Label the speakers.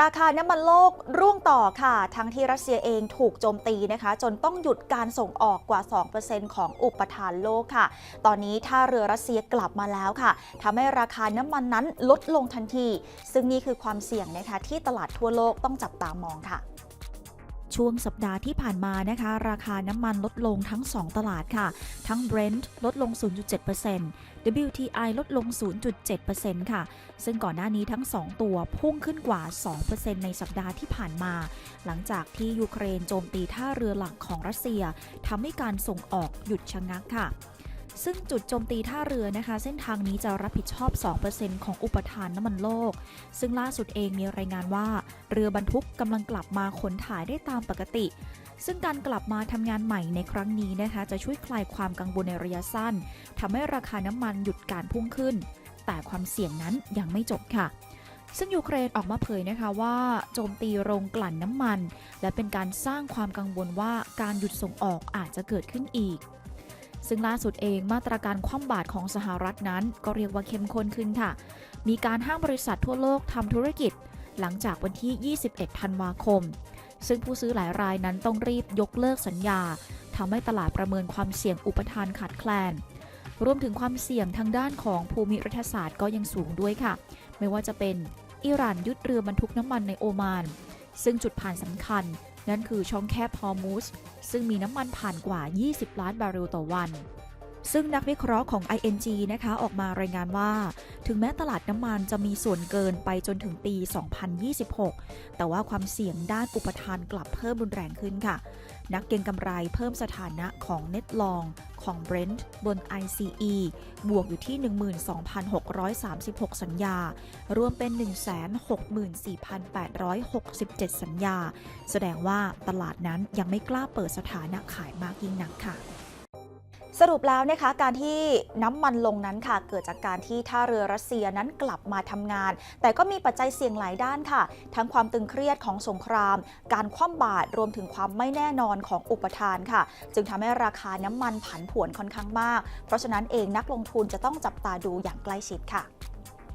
Speaker 1: ราคาน้ำมันโลกร่วงต่อค่ะ ทั้งที่รัสเซียเองถูกโจมตีนะคะ จนต้องหยุดการส่งออกกว่า 2%ของอุปทานโลกค่ะ ตอนนี้ท่าเรือรัสเซียกลับมาแล้วค่ะทำให้ราคาน้ำมันนั้นลดลงทันที ซึ่งนี่คือความเสี่ยงนะคะที่ตลาดทั่วโลกต้องจับตามองค่ะ
Speaker 2: ช่วงสัปดาห์ที่ผ่านมานะคะ ราคาน้ำมันลดลงทั้ง 2 ตลาดค่ะ ทั้ง Brent ลดลง 0.7% WTI ลดลง 0.7%ค่ะ ซึ่งก่อนหน้านี้ทั้ง 2 ตัวพุ่งขึ้นกว่า 2%ในสัปดาห์ที่ผ่านมา หลังจากที่ยูเครนโจมตีท่าเรือหลักของรัสเซียทำให้การส่งออกหยุดชะงักค่ะ ซึ่งจุดโจมตีท่าเรือนะคะ เส้นทางนี้จะรับผิดชอบ 2%ของอุปทานน้ำมันโลก ซึ่งล่าสุดเองมีรายงานว่า เรือบรรทุกกำลังกลับมาขนถ่ายได้ตามปกติ ซึ่งการกลับมาทำงานใหม่ในครั้งนี้นะคะ จะช่วยคลายความกังวลในระยะสั้นทำให้ราคาน้ำมันหยุดการพุ่งขึ้น แต่ความเสี่ยงนั้นยังไม่จบค่ะซึ่งยูเครนออกมาเผยนะคะว่าโจมตีโรงกลั่นน้ำมัน และเป็นการสร้างความกังวลว่าการหยุดส่งออกอาจจะเกิดขึ้นอีก ซึ่งล่าสุดเองมาตรการคว่ำบาตรของสหรัฐนั้น ก็เรียกว่าเข้มข้นขึ้นค่ะ มีการห้ามบริษัททั่วโลกทำธุรกิจ หลังจากวันที่ 21 ธันวาคม ซึ่งผู้ซื้อหลายรายนั้นต้องรีบยกเลิกสัญญาทำให้ตลาดประเมินความเสี่ยงอุปทานขาดแคลน รวมถึงความเสี่ยงทางด้านของภูมิรัฐศาสตร์ก็ยังสูงด้วยค่ะ ไม่ว่าจะเป็นอิหร่านยึดเรือบรรทุกน้ำมันในโอมาน ซึ่งจุดผ่านสำคัญ นั่นคือช่องแคบฮอร์มูสซึ่งมีน้ำมันผ่านกว่า 20 ล้านบาร์เรลต่อวัน ซึ่งนักวิเคราะห์ของ ING นะคะออกมารายงานว่า ถึงแม้ตลาดน้ำมันจะมีส่วนเกินไปจนถึงปี 2026 แต่ว่าความเสี่ยงด้านอุปทานกลับเพิ่มรุนแรงขึ้นค่ะ นักเก็งกำไรเพิ่มสถานะของ Net Long ของ Brent บน ICE บวกอยู่ที่ 12,636 สัญญา รวมเป็น 164,867 สัญญา แสดงว่าตลาดนั้นยังไม่กล้าเปิดสถานะขายมากยิ่งนักค่ะ
Speaker 1: สรุปแล้วนะคะการที่น้ำมันลงนั้นค่ะ เกิดจากการที่ท่าเรือรัสเซียนั้นกลับมาทำงาน แต่ก็มีปัจจัยเสี่ยงหลายด้านค่ะ ทั้งความตึงเครียดของสงคราม การคว่ำบาตรรวมถึงความไม่แน่นอนของอุปทานค่ะ จึงทำให้ราคาน้ำมันผันผวนค่อนข้างมาก เพราะฉะนั้นเองนักลงทุนจะต้องจับตาดูอย่างใกล้ชิดค่ะ